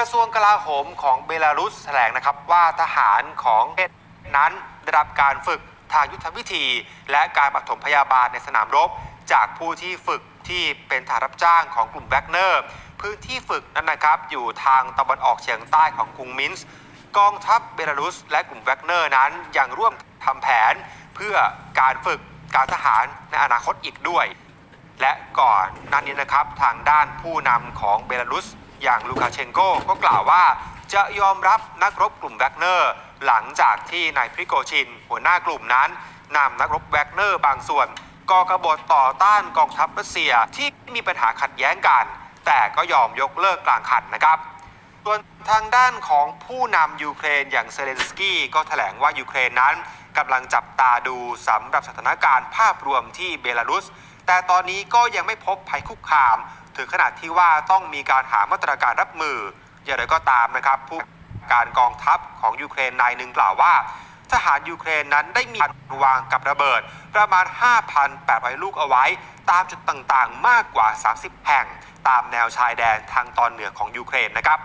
ระทรวงกลาโหมของเบลารุสแถลงนะครับว่าทหารของประเทศนั้นได้รับการฝึกทางยุทธวิธี และการปฐมพยาบาลในสนามรบ จากผู้ที่ฝึกที่เป็นทหารรับจ้างของกลุ่มแวกเนอร์ พื้นที่ฝึกนั้นนะครับอยู่ทางตะวันออกเฉียงใต้ของกรุงมินส์กองทัพเบลารุส และกลุ่มแวกเนอร์นั้นยังร่วมทำแผนเพื่อการฝึกการทหารในอนาคตอีกด้วย และก่อนหนั้นนี้นะครับทางด้านผู้นำของเบลารุส อย่างลูคาเชนโกก็กล่าวว่า จะยอมรับนักรบกลุ่มแวกเนอร์ หลังจากที่นายพริโกชิน หัวหน้ากลุ่มนั้นนำนักรบแวกเนอร์บางส่วนก่อกบฏต่อต้านกองทัพรัสเซียที่มีปัญหาขัดแย้งกัน แต่ก็ยอมยกเลิกกลางคันนะครับส่วนทางด้านของผู้นำยูเครนอย่างเซเลนสกี้ก็แถลงว่ายูเครนนั้นกำลังจับตาดูสำหรับสถานการณ์ภาพรวมที่เบลารุส แต่ตอนนี้ก็ยังไม่พบภัยคุกคาม ถึงขนาดที่ว่าต้องมีการหามาตรการรับมือ อย่างไรก็ตามนะครับผู้การกองทัพของยูเครนนายหนึ่งกล่าวว่า ทหารยูเครนนั้นได้มีการวางกับระเบิด ประมาณ 5,800 ลูกเอาไว้ ตามจุดต่างๆ มากกว่า 30 แห่ง ตามแนวชายแดนทางตอนเหนือของยูเครนนะครับ